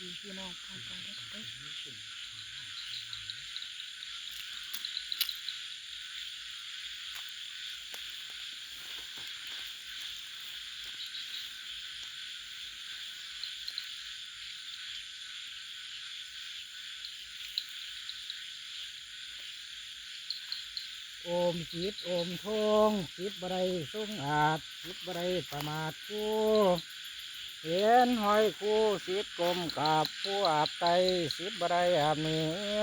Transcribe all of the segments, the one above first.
ดีพี่น้องทางการได้เด้อโอมสิทธิ์โอมทงสิทธิ์บไดทรงอาจสิทธิ์บไดประมาทกู เห็นหอยคู่สิทธิ์กลมกับผู้อาบไตสิบไดอาบเหนือ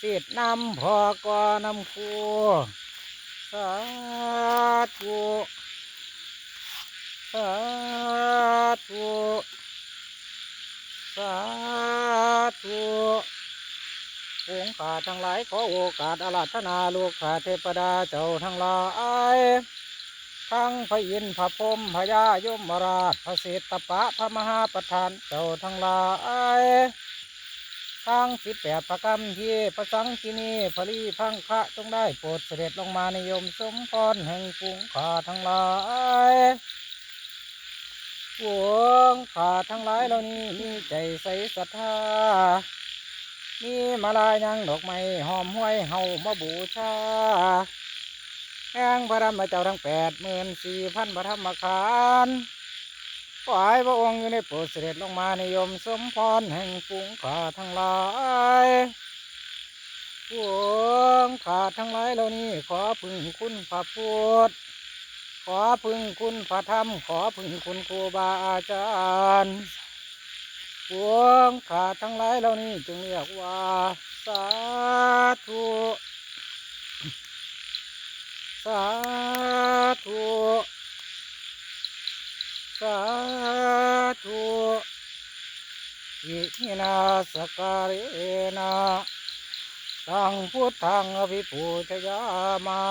สิทธิ์นำพอกอนำคูสาธุสาธุสาธุองค์ขาทั้งหลายขอโอกาสอาราธนาลูกขาเทพดาเจ้าทั้งหลาย ทั้งพระอินทร์พระพรหมพระยายมราชพระเศรษฐปะพระมหาประธานเจ้าทั้งหลายทั้งสิบแปดประกรรมที่ประสังที่นี่พรีพังคะจงได้โปรดเสด็จลงมาในยมสมพรแห่งกรุงขาทั้งหลายหวงขาทั้งหลายเหล่านี้มีใจใสศรัทธามีมาลายยังดอกไม้หอมห้วยเฮามาบูชา แห่งพระธรรมเจ้าทั้งแปดหมื่นสี่พันพระธรรมคารขอให้พระองค์อยู่ในโปรดเสด็จลงมาในยมสมพรแห่งฝูงขาทั้งหลายฝูงขาทั้งหลายเหล่านี้ขอพึงคุณพระพุทธขอพึงคุณพระธรรม ขอพึงคุณครูบาอาจารย์พวงขาดทั้งหลายเหล่านี้จึงเรียกว่า สาธุ สาธุสาธุอิมินาสการเอนะตังพุทธังอภิปูชยามา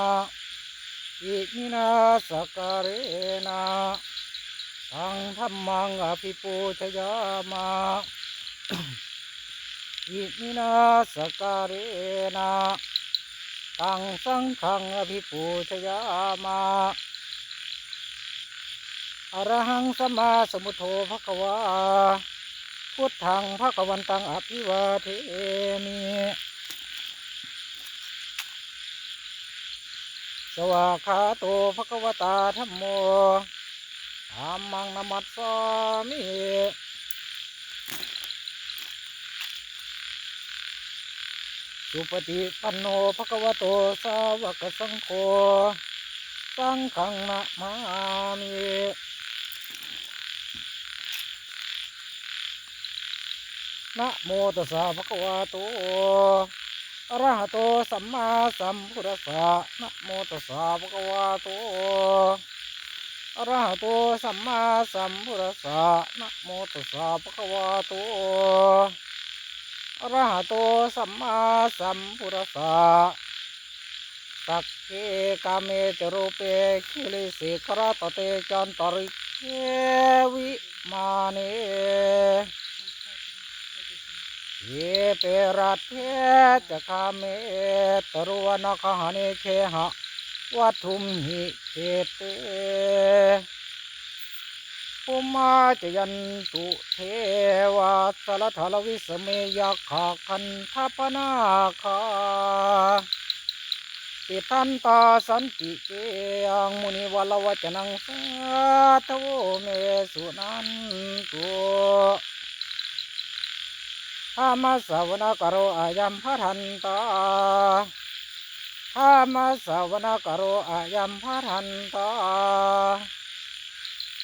อิมินาสการเอนะทังธรรมังอภิปูชยามาอิมินาสการเรนะ ตังสังฆังอภิปูชยามาอรหังสมาสมุทโธภควาพุทธังภควันตังอภิวาเทมิสวากาโตภควตาธัมโมธรรมังนมัสสามิ สุปฏิปันโนภะคะวะโตสาวกสังโฆสังฆังนะมามินะโมตัสสะภะคะวะโตอะระหะโตสัมมาสัมพุทธัสสะนะโมตัสสะภะคะวะโตอะระหะโตสัมมาสัมพุทธัสสะนะโมตัสสะภะคะวะโต อรหะโตสัมมาสัมพุทธัสสะสักเคกาเมจรูปเปคิลิสิกรตเตจันตริเกวิมาเนเยเปรัตเทจะคาเมตรุวนคหานิเคหะวัตุมหิเขเต ภูมาจยันตุเทวาสลทลวิสเมยขาคันทัปนาคาติทันตาสันติเกยังมุนิวลวจนังสาทโวเมสุนันตุธรรมสวนกโรอายัมพทันตาธรรมสวนกโรอายัมพทันตา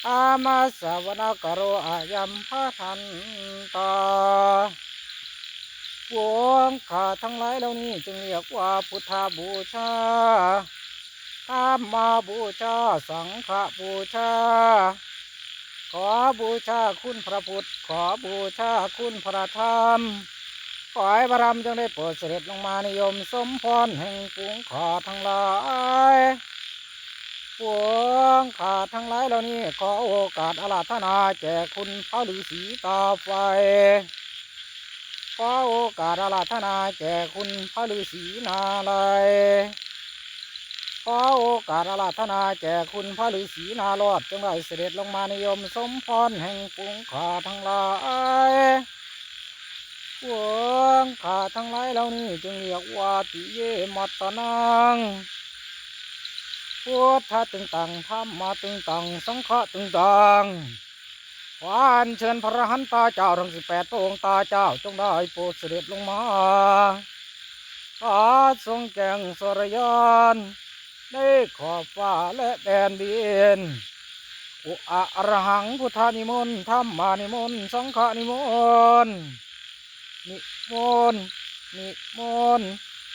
ธรรมสวนกโรอายัมพะทันตาวงขาทั้งหลายเหล่านี้จึงเรียกว่าพุทธบูชาธรรมาบูชา สังฆบูชา ขอบูชาคุณพระพุทธ ขอบูชาคุณพระธรรม ขอให้พระธรรมจงได้โปรดเสด็จลงมานิยมสมพรแห่งปวงขาทั้งหลาย ปวงขาดทั้งหลายเหล่านี้ขอโอกาสอาลาธนาแจกคุณพระฤาษีตาไฟ ขอโอกาสอาลาธนาแจกคุณพระฤาษีนาลายขอโอกาสอาลาธนาแจกคุณพระฤาษีนารอดจงได้เสด็จลงมานิยมสมพรแห่งปุงขาทั้งหลายปวงขาทั้งหลายเหล่านี้จึงเรียกว่าติเยมัตตนัง พุทธตึงตังธรรมาตึงตัง สังฆะตึงตังขวานเชิญพระหันตาเจ้าทั้งสิบแปดพรองค์ตาเจ้าจงได้โปรดเสด็จลงมาพาทรงแก่งสรยานในขอบฟ้าและแดนดินอุอะระหังพุทธานิมนต์ธรรมานิมนต์สังฆานิมนต์นิมนต์นิมนต์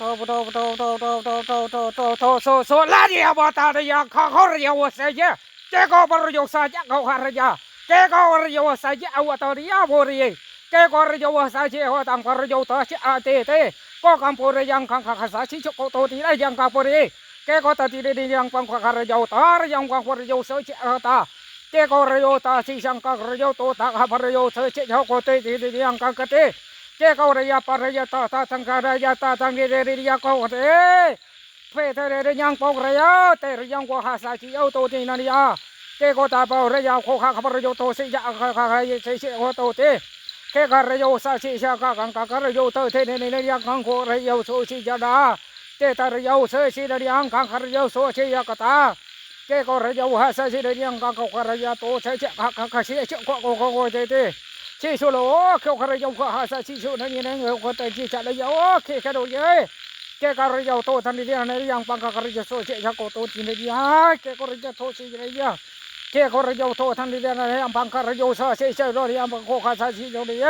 พุทโธพุทโธพุทโธพุทโธพุทโธโซโซลาดิอบตาดิยาข้าข้าเรียวเสียเจ้าก็บริโยสายะเขาหารยาเจ้าก็บริโยสายะอวตาริยบุรีเจ้าก็บริโยสายะหัวตังบริโยตาชิอาเตเตก็กัมพูริยังขังขังสาชิชกโตติได้ยังกัมพูรีเจ้าก็ตัดติดิยังปังขังรโยตายังกังบริโยสายะตา ke ko rayo ta si sang ka rayo to ta ha pa rayo se che ho ko te ti ti yang ka ka te ke ko raya pa raya ta ta sang ka raya ta sang ni re ri ya ko te phe เจ้าเขารียะปรยะตาตาสังขารยะตาสังเดเรียะเขาเอเฟเทเรียังปอเรียะเตรียังกว่าหาสาจิเอาโตตินันยาเจ้าก็ตาเปาระยะโคขาขบรโยโตสิยะขาขาสิสิโคโตเตเคขารโยสาสิชากังการโยเตเทเนเนเรียงกังโคระโยโสสิยดาเจ้าเรียาเสสิเรียงกังขารโยโสสิยากตาเจ้าก็รียะหาสาจิเรียงกังขารโยโตสิยะขาขาสิยะโคโคโคเตเต ชิชูโลเขายวคารยาวก็หาซาชิชูนั่นยังไงเขาก็แต่ชีจัดเลยโอเคกระโดดเย้แกคารยาโตทันทีในยังปังคารยาวโซเชยาโกโตทีนเดียเกคารยาวโตชีเดียแกคารยาโตทันทีในยังปังคารยาวโซเชยาโรยังปังโคคาซาชีโรเดีย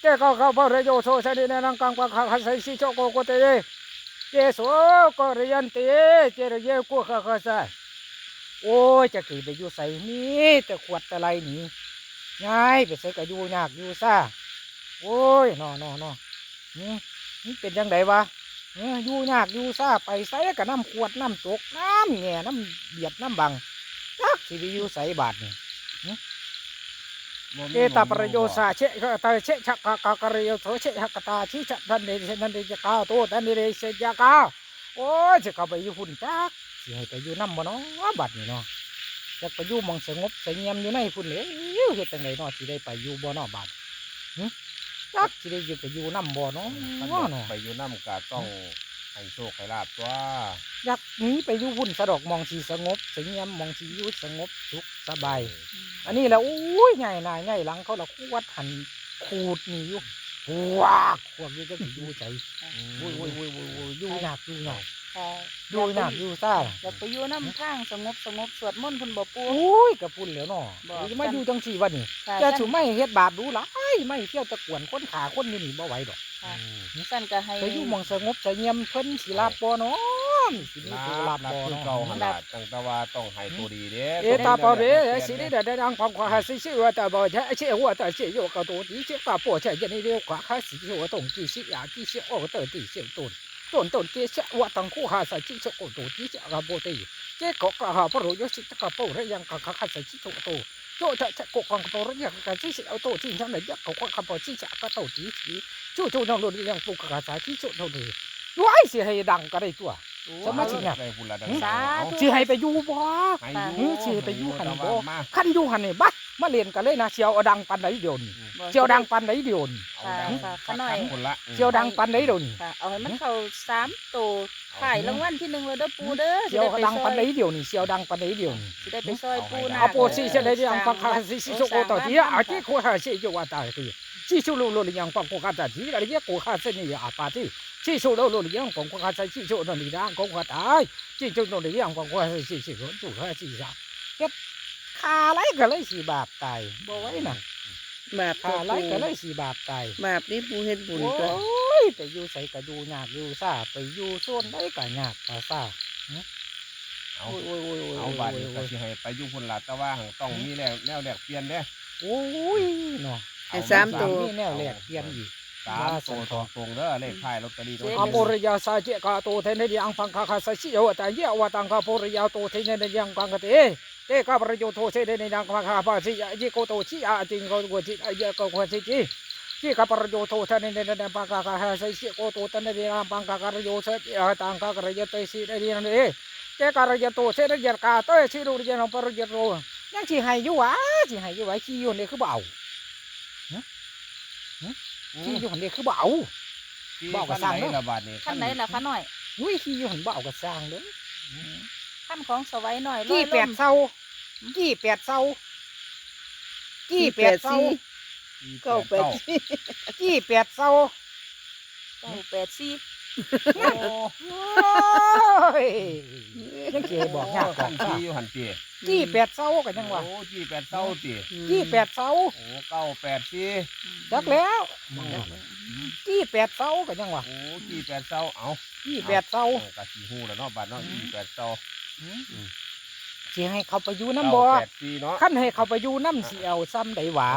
แกก็เขาพารยาวโซเชยในั่นังกังปังคาซาชีโชโกโกเตเยเจโซก็เรียนเตเจริเยกูคาคาซาโอ้จะกี่ไปอยู่ใส่นี้แต่ขวดอะไรนี้ ง่ายไปใส่กระยูยากอยู่ซ่าโอ้ยนอนอนอนี่นี่เป็นยังไงวะเอออยู่ยากอยู่ซ่าไปใส่กับน้ำขวดน้ำตกน้ำแง่น้ำเบียดน้ำบังจักสิไปอยู่ใส่บาทนี่เอตาประโยชน์เชะตาเชะชักกะกะระโยโสเชะหักตาชิชะทันเดชนันเดจกาโตทันเดเสยกาโอ้ยจะเข้าไปอยู่ฝุ่นจักสิให้ไปอยู่น้ำบ่เนาะบัดนี้เนาะ อยากไปอยู่หมองสงบสงเงียมอยู่ในพุ่นเลยเฮ็ดจังไดเนาะสิได้ไปอยู่บ่เนาะบัดหึจักสิได้อยู่ไปอยู่น้ำบ่เนาะท่านเนาะอยากไปอยู่น้ำกาต้องให้โชคให้ลาบตัวอยากหนีไปอยู่พุ่นสะดอกหมองสิสงบสงเงียมหมองสิอยู่สงบสุขสบาย อันนี้แหละอุ้ยใหญ่นายใหญ่หลังเขาละขวดหันขูดนี่อยู่ ว้ากขวดอยู่จังสิอยู่ใจโอ้ยโอ้ยโอ้ยโอ้ยโอ้ยอยู่ยากอยู่ยากค่ะอยู่ยากอยู่ซ่าอยากไปอยู่น้ำทางสงบสงบสวดมนต์คุณบ่ปูโอ้ยกระพุ่นแล้วเนาะบ่จะมาอยู่จังสี่วันนี่ค่ะจะสั้นสุไม่เฮ็ดบาปดูหลายไม่เที่ยวตะกวนคนขาคนอยู่นี่บ่ไหวดอกค่ะสั้นก็ให้ไปอยู่หมองสงบสงเงียมเพิ่นสิลาบบ่เนาะ นสิมีผู้รับบ่เนาะ เก่าหันละตั้งแต่ว่าต้องให้ตัวดีเด้ เอตาเปาเรสิได้ได้ดังความขวาหาสิชื่อว่าตาเปาใช่ชื่อว่าตาชื่อยกเอตัวนี้ชื่อป่าปวดใช่ยันนี่เรียกขวาหาสิชื่ว่าตรงกี่สิอยากี่สิออกเตอร์ตีเสียงตุนตุนตุนเกี่ยว่าตั้งคู่หาสิชื่อว่ตัวนี้ชื่อว่าโบตีเจ๊ก็กระหาพระรู้ยศิตกระเป๋าเรียงกระขาสิชื่อว่าตัวโจจะจะกกังกระเป๋าเรียงกันชิเอาตัวที่ทั้นั้นยักกกังกระเป๋าสิจะกระเป๋ตีสิจู่จู่น้องโดนยังปุกกระสายที่จู่น้องเลยว้วยเสียให้ดังก็ได้ตัว สมาชิกเนี่ยได้พุ่นละดังสาเอาธุ สิให้ไปอยู่บ่ให้อยู่หือสิไปอยู่หั่นบ่มาคันอยู่หันนี่บัดมาเรียนกันเลยนะเสียวเอาดังปันไหนเดียวนี่บ่เสียวดังปันไหนเดียวนี่เอาดังค่ะค่ะหน่อยคนละเสียวดังปันไหนเดียวนี่ค่ะเอาให้มันเข้าสามตัวถ่ายรางวัลที่หนึ่งเลยเด้อปูเด้อเสียวดังปันไหนเดียวนี่เสียวดังปันไหนเดียวนี่ สิได้ไปซอยปูนาอาโปสิเสด็จยังปังคาสิสิโชโกตติอาจิโคหาสิโยวาตาคือจิชุโลโลยังปังโคคาตาจิอ chi số lô lô đi yang bằng khóa ta chỉ là cái cổ khá sinh này à bà thì chi số lô lô đi yang bằng khóa sinh chi số nó đi ra cổ khóa ta chi số lô đi yang bằng khóa sinh chi số chủ khóa sinh ra cái khá lấy cái lấy gì bạc tài bố ấy nè แบบขาไล่ก็ไล่สีบาปตายแบบนี้ปูเห็นบุญก็โอ้ยไปอยู่ใส่กระดูหยากอยู่ซาไปอยู่ส่วนได้กระหยากกระซาเอาเอาบาดนี้ก็สิให้ไปอยู่คนละแต่ว่าต้องมีแล้วแนวแดกเปลี่ยนเด้โอ้ยเนาะ ให้สามตัว นี่แนวแรกเปลี่ยนอีก สามตัวตรงตรงๆเด้อเลขท้ายลอตเตอรี่อาโปริยาสาเจกาโตเทเนเดียงพังคาคาสชิโยตาเยวตังคาโปริยาโตเทเนเดียงกังกะเตเตกาปริโยโทเสเดเนยังพังคาปาสิยาจิโกโตชิอาจิงโกโกจิอาเยโกโกจิจิจิกาปริโยโทเทเนเดียงพังคาคาสชิโกโตเทเนเดียงพังคาคาโยเสยตังคากระยเตสิเดียนเดเตการยโตเสเดเดียกาโตสิรุเดียนปริยโรยังสิให้อยู่วะสิให้อยู่วะขี้อยู่นี่คือเบา ขี้อยู่นี่คือเบาบอกกับสั่งเด้อขั้นไหนละบาดนี้ขั้นไหนล่ะขั้นหน่อยอุ้ยขี้อยู่หันเบาก็สร้างเด้อขั้นของสไว้หน่อยกี่ร้อยแปลดมเศร้ากี่แปดเศร้ากี่แปดเศร้าเก้าแปดสี่กี่แปดเศร้าเก้าแปดสี่โอ้โอ้ ยยังเก๋บอกยากกขัว่านทีอยู่หันตีกี่แปดเศร้ากันยังวะโอ้จีแปดเต้าตีกี่แปดเศร้าโอ้เก้าแปดสี่จักแล้วกี่แปดเศร้ากันยังวะโอ้จีแปดเต้าเอากี่แปดเศร้าโอ้กะสีหูแล้วเนาะบาดเนาะจีแปดเต้าสิให้เขาไปอยู่น้ำบ่เก้าแปดสี่เนาะขั้นให้เขาไปอยู่น้ำสิเอาซ้ำใดหวา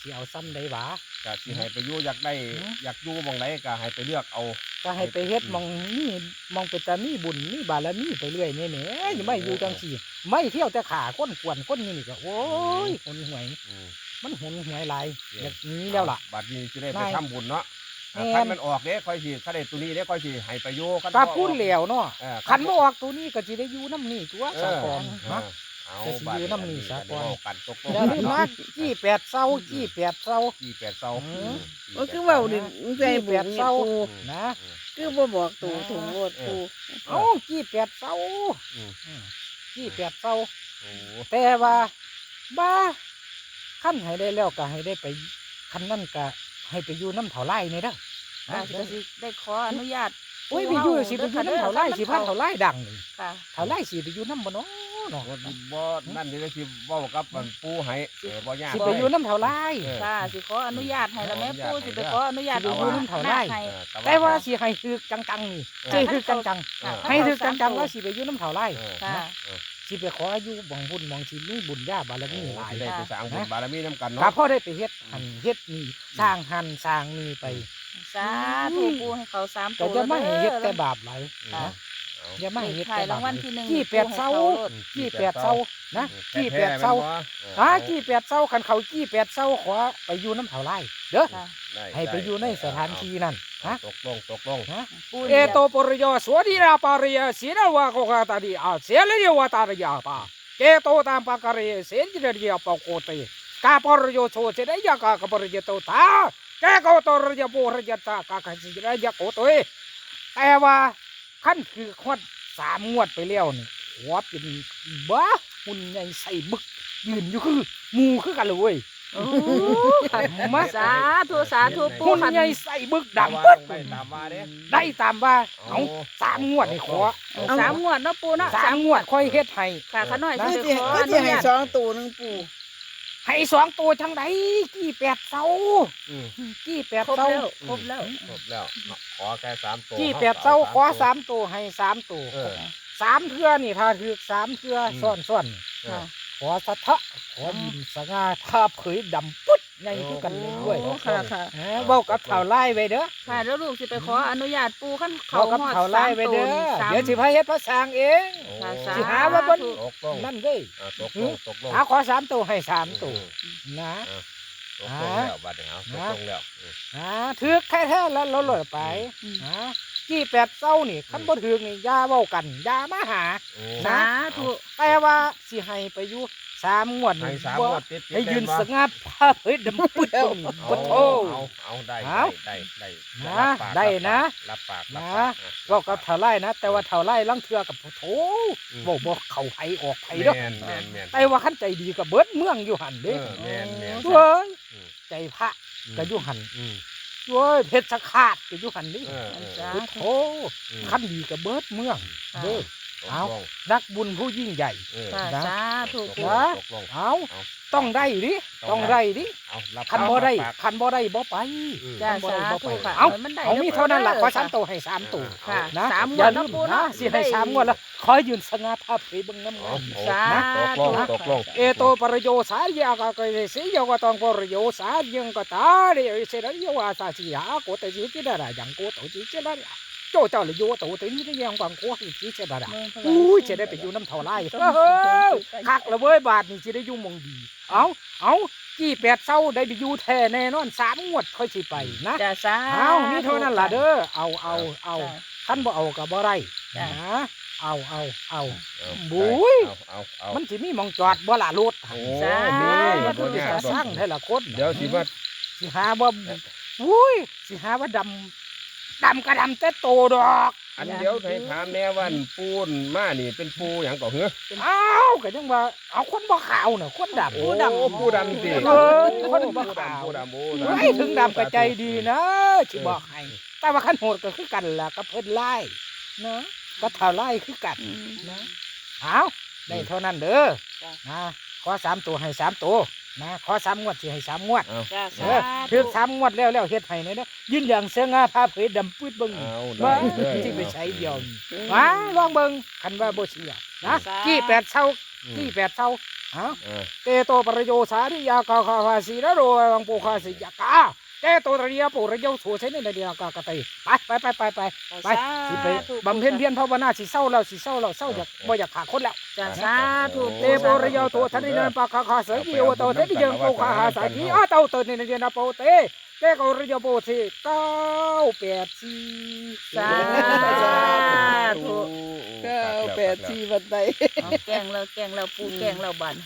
สิเอาซ้ำใดหวา กะสิให้ไปอยู่อยากได้อืมอยากอยู่หมองไหนก็ให้ไปเลือกเอา ก็ให้ไปเฮ็ดมองนี่มองเป็นตามีบุญมีบารมีไปเรื่อยเนี่ยเนี่ยอย่าไม่อยู่จังสี่ไม่เที่ยวแต่ขาก้นกวนก้นนี่นี่ก็โอ้ยคนหวย อืมมันหุนหวยหลายอย่างนี้แล้วล่ะ บัดนี้จะได้ไปนายทำบุญเนาะอะแม่น คันมันออกเด้ค่อยสิคันได้ตัวนี้เด้ค่อยสิให้ไปอยู่คันก็บ่พูดแล้วเนาะเออขันบ่ออกตัวนี้ก็สิได้อยู่น้ำนี่ตัวเอสาอกรเอฮะอ เอาแต่สิบาดอยู่น้ำนี่สากลเดี๋ยวเว้กันตกลงอย่าลืมเนาะนะกี่แปดเศร้า กี่แปดเศร้าจีแปดเต้าอืมจีก็แปดคือเว่าดิใจบุญแปดเนี่ยเศร้าปูนะคือบ่บอกตูถุงโลดปูเอ้ากี่แปดเศร้าอืมอืมกี่แปดเศร้า โอ้ แต่ว่าบ้าขั้นให้ได้แล้วก็ให้ได้ไปขั้นนั่นก็ให้ไปอยู่น้ำเถาไร่นี่เด้ออ่าก็สิได้ขออนุญาตโอ้ยไปอยู่สิไปอยู่น้ำเถาไร่สิพันเถาไร่ดังนี่ค่ะ เถาไร่สิไปอยู่น้ำบ่เนาะ เนาะบ่บ่นั่นนี่ก็สิเว้ากับมันปูให้เออบ่ยากสิไปอยู่น้ำเถาไร่เออ ค่ะสิขออนุญาตให้ละแม่ขออนุญาตปู่สิไปขออนุญาตให้เด้ออยู่น้ำเถาไร่ ให้เออแต่ว่าสิให้คือจังๆนี่เอสิอคือจังเออ ๆให้คือจังๆว่าสิไปอยู่น้ำเถาไร่เออค่ะสิไปขออายุบ่งบุญบ่งสิมีบุญญาบารมีหลาย สิได้ไปสร้างบุญบารมีนํกันก็เนาะพอได้ไปเฮ็ดหันเฮ็ดนี่สร้างหันสร้างนี่ไปสาธุปู่ให้เขาสามก็ตัวจะไม่ให้เฮ็ดแต่บาปหลายอืมนะเอาอย่าไม่ให้เฮ็ดถ่าแต่ยบาปรางหวัลาลยที่หนึ่งกี่แปดเศร้ากี่แปดเศร้านะกี่แปดเศร้าหากี่แปดเศร้าคันเขากี่แปดเศร้าขอไปอยู่น้ำเถาไร่เด้อค่ะด้ให้ไปอยู่ในสถานที่นั่นเอาฮะตกลงตกลงฮะปู่เอโตปริยสวดีราปาริยสีนวะโกกาตาดีอาเสลเยวตาริยาปาเกโตตามปากริยเสนจิเรียปโกเตกาปริยโชเสดยากากปริยโตตาแกโกตริยปุริยตากากสิเรียโกโตยแต่ว่า ขั้นคือขวดสามงวดไปแล้วนี่หัวเป็นบ้าหุ่นใหญ่ใส่บึก ยืนอยู่คือหมูคือกันเลยเว้ยโอ้มาสาธุสาธุปู่หุ่นคันใหญ่ใส่บึกตาดัมงว่าปึ๊ดต้องได้ตามว่าเด้ได้ตามว่าโอ้เอาสามงวดนี่ขอเอาสามงวดเนาะปู่เนาะสามงวดค่อยเฮ็ดให้ค่ะขาน้อยก็สิสิไปขอก็อสินุให้ญาตสองตัวหนึงปู ให้สองตัวทั้งใดกี่แปดเสาอืมกี่แปดครบเสาแล้วครบแล้วครบแล้วขอแค่สามตัวกี่แปดเสาขอสามตัวให้สามตัวเออ สามเทื่อนี่ถ้าถือสามเทื่ออืมซ้อนซ้อนเออ ขอสัทธะขอดินสง่าถ้าเผยดำปึ๊ดใหญ่คือกันเลยด้วยโอ้ค่ะค่ะเออเว้ากับเท่าไล่ไว้เด้อ ค่ะแล้วลูกสิไปขออนุญาตปู่ขั้นเขาเว้ากับฮอดเท่าไล่สามไว้ตัวเด้อ สามเดี๋ยวสิพาเฮ็ดพระสร้างเองโอ้ ค่ะสสิหาว่าเบิ่นตกลงนั่นเด้ยอ่าตกลงตกลงหาขอสามตัวให้สามตัวนะตกลงแล้วบัดนี้เอาตกลงแล้วอืมหาถือแค่แท้แล้วเราหลดไปอืมหากี่แปดเศร้านี่คันบ่ถือนี่อยาเว้ากันอยามาหา โอ้ สาธุ แต่ว่าสิให้ไปอยู่ สามงวดให้นี่สามบ่งวดติดๆให้ยืนแม่บ่สงัดภาพเฮ้ยดำปึ๊ดตรงนี้เอาบ่โทเอาเอาได้เอาได้ได้นะรับปากได้นะ รับปากรับนะปากเว้ากับเท่าไร่นะ แต่ว่าเท่าไร่ลังเทือกับโถอืมบ่บ่เข้าไผออกไผเด้อแม่นแม่นแม่นแต่ว่าคันใจดีก็เบิดเมืองอยู่หั่นเอเด้อแม่นแม่น เว้ยอืม ใจพระก็อยู่หั่นอืม เว้ยเพชรขาดก็อยู่หั่นนี่เออเออสาโอ้ธุโถอืมคันดีกับเบิดเมืองค่ะเด้อ เอาตกลงนักบุญผู้ยิ่งใหญ่เออค่ะนะ สาธุตกปูลงตกลง เอาเอาต้องได้ดิต้ต้อองงได้ ได้ดิเอารับคันบ่ได้ปากคันบ่ได้บ่ไป อืม จ้าบ่ได้สาบ่ธุไปค่ะเอามันได้เอามีเท่านั้นล่ะขอสามตัวตัวให้สามตัวค่ะนะสามอย่างวดลืนะมปูนะเนาะสิให้สามงวดแล้วขอยืนสง่าภาพไปเบิ่งน้ำเอาเงินเอาสาตกลงธุตกลง เอโตปรโยสายยากะกะสิยกะตองปรโยสายยังกะตาเรเสรยวาสาสิหาโกตะจิจิดารายังโกตะจิจิดารา โจเจ้าเลยโยตะตะนี่ยังกวางโคหิจิจิดาราอุ้ยจะได้ไปอยู่น้ำเท่าไรเฮ้ยคักละเว้ยบาทนี่สิได้อยู่มองดี เอาเอากี่แปดเศร้าได้ไปอยู่แท้แน่นอนสามงวดค่อยสิไปนะจ้าสาเอานี่เท่านั้นล่ะเด้อเอาเอาเอาจ้ะท่านบ่เอาก็บ่ได้จ้ะนะเอาเอาเอาเอาบุ้ยเอาเอาเอามันสิมีหมองจอดบ่ล่ะรถโอ้สามีมันบ่สิยากดอกสร้างให้ละคนเดี๋ยวสิว่าสิหาว่าอุ้ยสิหาว่าดำ ดำกระดำแต่โตดอก อันเดี๋ยวให้ถามแน่ว่าอันปูนมานี่เป็นปูหยังก่อเหรออ้าวก็ยังว่าเอาคนบ่ขาวน่ะคนดำ โอ้ปูดำสิเออคนบ่ปูขาวดำปูดำโอ้ไอ้ถึงดำก็ใจดีนะสิบอกให้ แต่ว่าคันโหดก็คือกันล่ะกับเพิ่นไล่เนาะก็เท่าไล่คือกันอืมนะเอาได้เท่านั้นเด้อนะขอสามตัวให้สามตัว นะขอสามงวดสิให้สามงวดเอา จ้าเอสาอธุถือสามงวดแล้วแล้วเฮ็ดให้เนี่ยนะยืนอย่างเสืองาพาเผยดำปืดเบิ่งเอาว่าได้เลยที่ไปใช้เดียวนี่มาลองเบิ่งคันว่าบ่เสียนะกี่แปดเท่ากี่แปดเท่าฮะเออ เตโตประโยสาริยากาคาภาสีระโรวังปูคาสิยากา เตโตระเรียปูระโยโสเสนในเดียกากะไตไปไปไปไปไปไปสิไปบำเพ็ญเพียรภาวนาสิเศร้าแล้วสิเศร้าแล้วเศร้าอยากบ่อยากขาดคนแล้วจ้าสาธุเตโประโยตัวทันนินันปะคาคาเสยกิโยโตเตติยังปูคาหาสากีอาเตาเตนินเดียนาโปเตเตโกระโยโปสิเก้าแปดสี่สาธุเก้าแปดสี่บันไดเอาแกงเราแกงเราปูแกงเราบัน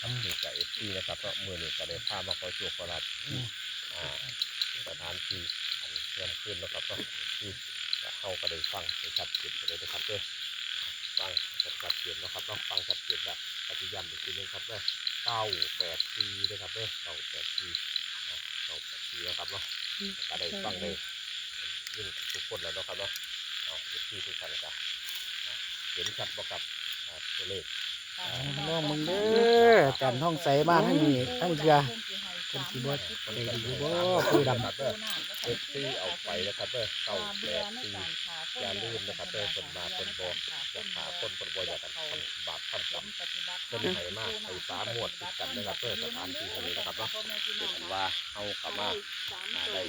น้ำหนึ่งกับเอฟซีนะครับก็มือหนึ่งก็ได้พามาคอยจวกประหลัดที่อ่าสถานที่อันเตรียมขึ้นแล้วครับก็ที่จะเข้าก็ได้ฟังได้ชัดเจนไปเลยนะครับเด้อฟังชัดเจนนะครับต้องฟังชัดเจนแล้วปฏิยันอีกทีหนึงครับเด้อเก้าแปดสี่นะครับเด้อเก้าแปดสี่อ่าเก้าแปดสี่นะครับเนาะก็ได้ฟังได้ยิ่งทุกคนแล้วนะครับเนาะเอาเอฟซีทุกท่านนะครับ เห็นชัดบ่กับอ่าตัวเลขลองมึงเด้อจันท้องใสมาทั้งนี้ทั้งเถื่อ คนสิบ่ได้อยู่บ่คือดำครับเด้อเอฟซีเอาไปนะครับเด้อเก้าแปดสี่อย่าลืมนะครับเด้อคนมาคนบอจะหาคนคนบอยากกันทำบาปทำกรรมคนไหนมากไอ้สามหมวดติดกันนะครับเด้อสถานที่แห่งนี้นะครับเนาะเป็นว่าเอาเข้ามาอ่าได้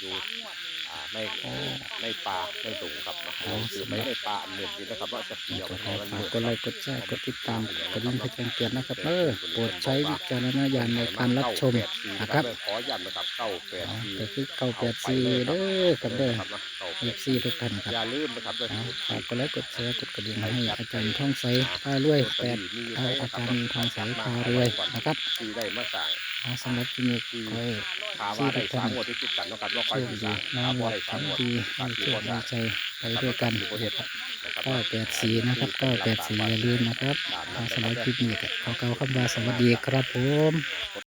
อยู่อ่าในในป่าในตุ่ครับเนาะคือไม่ในป่าอันหนึ่งนี่นะครับว่าจะเกี่ยวก็กับขอฝากกดไลค์กดแชร์กดติดตามกระดิ่งเพื่อแจ้งเตือนนะครับเออโปรดใช้วิจารณญาณในการรับชมนะครับขอย้ำนะครับเก้าแปดอ๋อสี่ก็คือเก้าแปดสี่เด้อครับเด้อเอฟซีทุกท่านครับอย่าลืมนะครับเด้ออ๋อฝากกดไลค์กดแชร์กดกระดิ่งให้อาจารย์ท่องใสพารวยแปดเอาอาจารย์ทองใสพารวยนะครับที่ได้มาสั่งเอาสำหรับที่นี้ขอให้ถามว่าได้สามหมวดที่ติดกันเนาะครับว่าโชค่อยคที่ดีสั่งน้อถามงว่ารัได้กสามหมวดดีตามมีที่โชคว่าดีสั่งใจไปด้วยกันประเทศนะครับเก้าแปดสี่นะครับเก้าแปดสี่อย่าลืมนะครับเอาสำหรับคลิปนี้ก็ขอกล่าวคำว่าสวัสดีครับผม